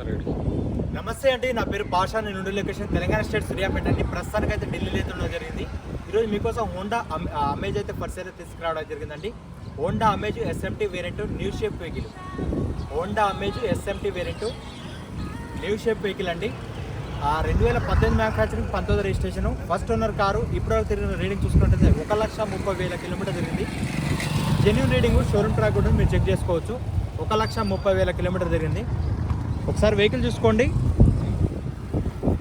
నమస్తే అండి నా పేరు పాషా. నేను ఉండే లొకేషన్ తెలంగాణ స్టేట్ సూర్యాపేట అండి ప్రస్తుతానికి అయితే ఢిల్లీలో అయితే ఉండడం జరిగింది. ఈరోజు మీకోసం హోండా అమేజ్ అయితే ఫస్ట్ అయితే తీసుకురావడం జరిగిందండి. Honda Amaze SMT variant new shape vehicle. Honda Amaze SMT variant new shape vehicle అండి. రెండు వేల పద్దెనిమిది మ్యానుఫ్యాక్చరింగ్ పంతొమ్మిది రిజిస్ట్రేషన్ ఫస్ట్ ఓనర్ కారు ఇప్పటివరకు తిరిగిన రీడింగ్ చూసుకుంటే ఒక లక్ష ముప్పై వేల కిలోమీటర్ జరిగింది జెన్యున్ రీడింగ్ షోరూమ్ ట్రాక్ కూడా మీరు చెక్ చేసుకోవచ్చు. ఒక లక్ష ముప్పై వేల కిలోమీటర్ జరిగింది ఒకసారి వెహికల్ చూసుకోండి.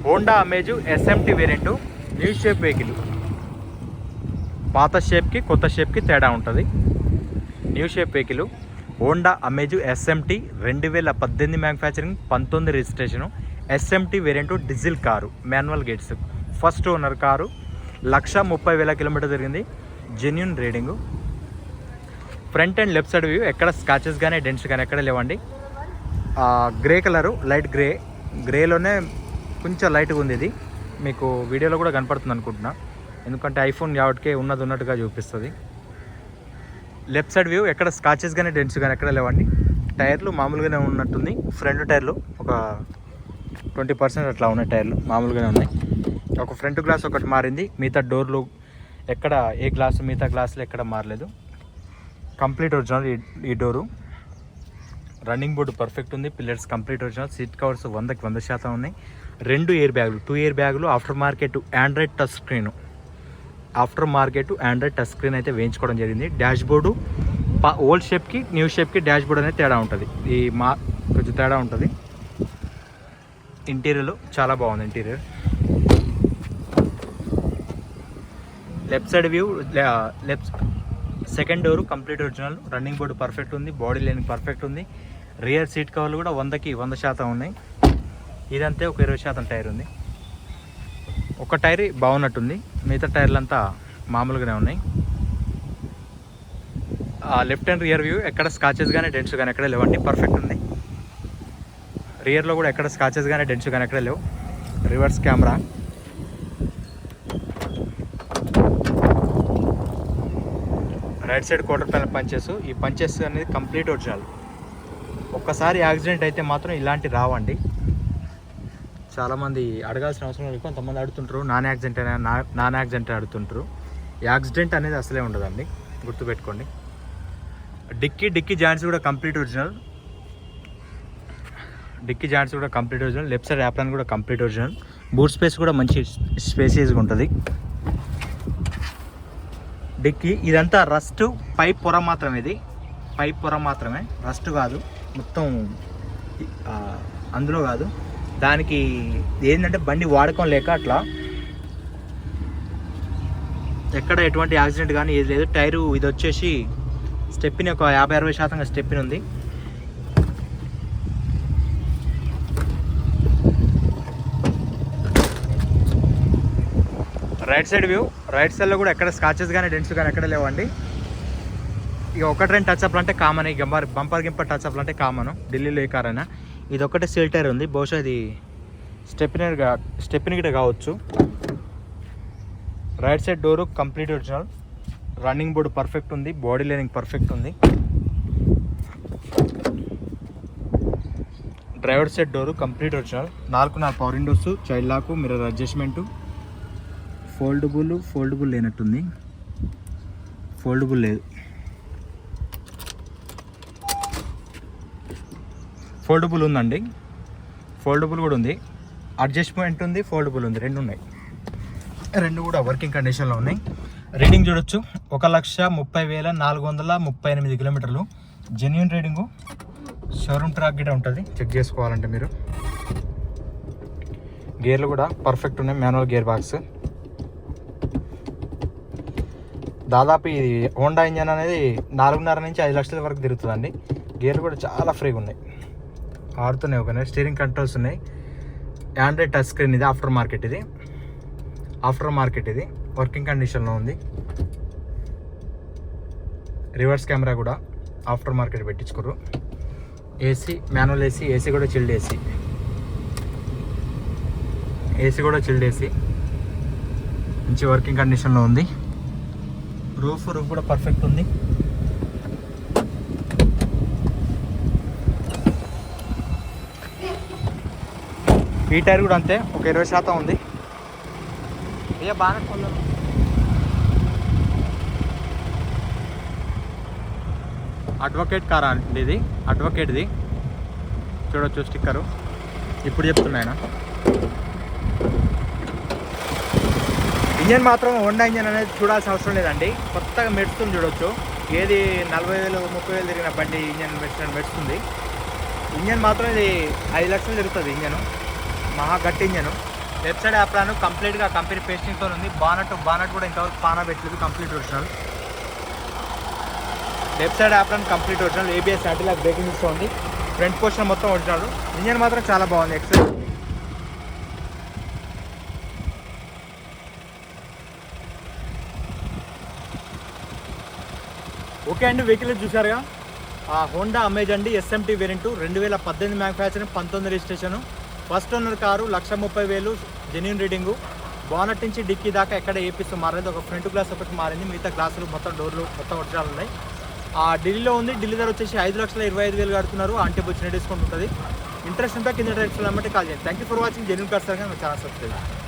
Honda Amaze SMT variant new shape vehicle పాత షేప్కి కొత్త షేప్కి తేడా ఉంటుంది. New shape vehicle Honda Amaze SMT రెండు వేల పద్దెనిమిది మ్యానుఫ్యాక్చరింగ్ పంతొమ్మిది registration SMT variant diesel car manual gates first owner car lakh ముప్పై వేల కిలోమీటర్ జరిగింది genuine reading front and left side view ఎక్కడ స్కాచెస్ కానీ డెంట్స్ కానీ ఎక్కడ లేవండి. గ్రే కలరు లైట్ గ్రే గ్రేలోనే కొంచెం లైట్గా ఉంది ఇది. మీకు వీడియోలో కూడా కనపడుతుంది అనుకుంటున్నా. ఎందుకంటే ఐఫోన్ కాబట్టి ఉన్నది ఉన్నట్టుగా చూపిస్తుంది. లెఫ్ట్ సైడ్ వ్యూ ఎక్కడ స్కాచెస్ కానీ డెంట్స్ కానీ ఎక్కడ లేవండి. టైర్లు మామూలుగానే ఉన్నట్టుంది. ఫ్రంట్ టైర్లు ఒక ట్వంటీ పర్సెంట్ అట్లా ఉన్నాయి టైర్లు మామూలుగానే ఉన్నాయి. ఒక ఫ్రంట్ గ్లాస్ ఒకటి మారింది. మిగతా డోర్లు ఎక్కడ ఏ గ్లాసు మిగతా గ్లాసులు ఎక్కడ మారలేదు. కంప్లీట్ ఒరిజినల్ ఈ ఈ డోరు రన్నింగ్ బోర్డు పర్ఫెక్ట్ ఉంది. Pillars complete original seat covers వందకి వంద శాతం ఉన్నాయి. రెండు ఇయర్ బ్యాగులు టూ ఇయర్ బ్యాగులు after market android touch screen after market android touch screen అయితే వేయించుకోవడం జరిగింది. డాష్ బోర్డు పా ఓల్డ్ షేప్కి న్యూ షేప్కి డాష్ బోర్డ్ అనేది తేడా ఉంటుంది. ఈ మా కొంచెం తేడా ఉంటుంది. ఇంటీరియర్లో చాలా బాగుంది interior left side view left second door complete original. Running board perfect ఉంది. బాడీ లైన్ పర్ఫెక్ట్ ఉంది. రియర్ సీట్ కవర్లు కూడా వందకి వంద శాతం ఉన్నాయి. ఇదంతే ఒక ఇరవై శాతం టైర్ ఉంది. ఒక టైర్ బాగున్నట్టుంది. మిగతా టైర్లు అంతా మామూలుగానే ఉన్నాయి. లెఫ్ట్ అండ్ రియర్ వ్యూ ఎక్కడ స్కాచెస్ కానీ డెంట్స్ కానీ ఎక్కడ లేవండి. పర్ఫెక్ట్ ఉంది. రియర్లో కూడా ఎక్కడ స్కాచెస్ కానీ డెంట్స్ కానీ ఎక్కడ లేవు. Reverse camera. Right side quarter panel punches ఈ పంచెస్ అనేది కంప్లీట్ ఒరిజినల్ ఒక్కసారి యాక్సిడెంట్ అయితే మాత్రం ఇలాంటి రావండి. చాలామంది అడగాల్సిన అవసరం లేదు. కొంతమంది అడుగుతుంటారు నాన్ యాక్సిడెంట్ అనే నాన్ యాక్సిడెంట్ అడుగుతుంటారు. యాక్సిడెంట్ అనేది అసలే ఉండదండి. గుర్తుపెట్టుకోండి. డిక్కీ డిక్కీ జాయింట్స్ కూడా కంప్లీట్ ఒరిజినల్ డిక్కీ జాయింట్స్ కూడా complete original left side apron కూడా కంప్లీట్ ఒరిజినల్ బూట్ స్పేస్ కూడా మంచి స్పేసియస్గా ఉంటుంది. డిక్కీ. ఇదంతా రస్ట్ పైప్ పొర మాత్రమే ఇది. పైప్ పొర మాత్రమే. రస్ట్ కాదు. మొత్తం అందులో కాదు. దానికి ఏంటంటే బండి వాడకం లేక అట్లా. ఎక్కడ ఎటువంటి యాక్సిడెంట్ కానీ ఏది లేదు. టైరు ఇది వచ్చేసి స్టెప్పిని ఒక యాభై అరవై శాతంగా స్టెప్పిని ఉంది రైట్ సైడ్ వ్యూ. రైట్ సైడ్లో కూడా ఎక్కడ స్కాచెస్ కానీ డెంట్స్ కానీ ఎక్కడ లేవండి. ఇక ఒకటి రెండు టచ్ అప్లు అంటే కామన్ ఈ బంపర్ బంపర్ గింపర్ టచ్ అప్లు అంటే కామన్ ఢిల్లీలో ఏ కార్ అయినా. ఇది ఒకటే సీల్ టైర్ ఉంది. బహుశా ఇది స్టెప్పినర్గా స్టెప్పినిగిట కావచ్చు. Right side door complete original. Running board perfect ఉంది. బాడీ లైనింగ్ పర్ఫెక్ట్ ఉంది. Driver side door complete original. నాలుగు నాలుగు power windows child lock mirror adjustment foldable foldable లేనట్టుంది. ఫోల్డబుల్ లేదు. ఫోల్డబుల్ ఉందండి. ఫోల్డబుల్ కూడా ఉంది. అడ్జస్ట్మెంట్ ఉంది ఫోల్డబుల్ ఉంది. రెండు ఉన్నాయి. రెండు కూడా వర్కింగ్ కండిషన్లో ఉన్నాయి. రీడింగ్ చూడొచ్చు. ఒక లక్ష ముప్పై వేల నాలుగు వందల ముప్పై ఎనిమిది కిలోమీటర్లు. Genuine reading. షోరూమ్ ట్రాక్ గిట ఉంటుంది. చెక్ చేసుకోవాలంటే మీరు. గేర్లు కూడా పర్ఫెక్ట్ ఉన్నాయి. Manual gear box. దాదాపు ఇది హోండా ఇంజన్ అనేది నాలుగున్నర నుంచి ఐదు లక్షల వరకు తిరుగుతుందండి. గేర్లు కూడా చాలా ఫ్రీగా ఉన్నాయి. ఆడుతున్నాయి ఒక స్టీరింగ్ కంట్రోల్స్ ఉన్నాయి. ఆండ్రాయిడ్ టచ్ స్క్రీన్ ఇది ఆఫ్టర్ మార్కెట్ ఇది. ఆఫ్టర్ మార్కెట్ ఇది. వర్కింగ్ కండిషన్లో ఉంది. రివర్స్ కెమెరా కూడా ఆఫ్టర్ మార్కెట్ పెట్టించుకోరు. ఏసీ మాన్యువల్ ఏసీ ఏసీ కూడా చిల్డ్ ఏసీ ఏసీ కూడా చిల్డ్ ఏసీ మంచి వర్కింగ్ కండిషన్లో ఉంది. రూఫ్ రూఫ్ కూడా పర్ఫెక్ట్ ఉంది. ఈ టైర్ కూడా అంతే ఒక ఇరవై శాతం ఉంది. ఇక బాగా కొన్నాను అడ్వకేట్ కార్ అండి ఇది అడ్వకేట్ది చూడొచ్చు స్టిక్కరు ఇప్పుడు చెప్తున్నాయన ఇంజన్ మాత్రం హోండా ఇంజన్ అనేది చూడాల్సిన అవసరం లేదండి. కొత్తగా మెడుస్తుంది చూడొచ్చు. ఏది నలభై వేలు ముప్పై వేలు తిరిగిన బండి ఇంజన్ మెడిసిన్ మెడుస్తుంది ఇంజన్ మాత్రం ఇది ఐదు లక్షలు తిరుగుతుంది ఇంజను. మహా గట్టి ఇంజను. లెఫ్ట్ సైడ్ యాప్లాను కంప్లీట్గా కంపెనీ పేస్టింగ్తో ఉంది. బానట్ బానట్ కూడా ఇంతవరకు పానా పెట్టలేదు complete original. Left side apron complete original. ABS antilock braking ఇస్తూ ఉంది. ఫ్రంట్ పోర్షన్ మొత్తం ఒరిజినల్. ఇంజన్ మాత్రం చాలా బాగుంది ఎక్సలెంట్. ఓకే అండి వెహికల్ చూసారుగా ఆ హోండా అమేజ్ అండి ఎస్ఎంటీ వేరియంట్ రెండు వేల పద్దెనిమిది మ్యానుఫ్యాక్చరింగ్ పంతొమ్మిది registration first owner car lakh ముప్పై వేలు జెన్యున్ రీడింగు బానట్ నుంచి డిక్కీ దాకా ఎక్కడ ఏపీస్ మారలేదు ఒక ఫ్రంట్ గ్లాస్ ఒకటి మారింది మిగతా గ్లాసులు మొత్తం డోర్లు మొత్తం ఒరిజినల్ ఉన్నాయి. ఆ ఢిల్లీలో ఉంది ఢిల్లీ ధర వచ్చేసి ఐదు లక్షల ఇరవై ఐదు వేలు కడుతున్నారు అంటే వచ్చిన డిస్కౌంట్ ఉంటుంది. ఇంట్రెస్ట్ ఉంటే కింద డైరెక్ట్ కాల్ చేయండి. Thank you for watching genuine cars channel subscribe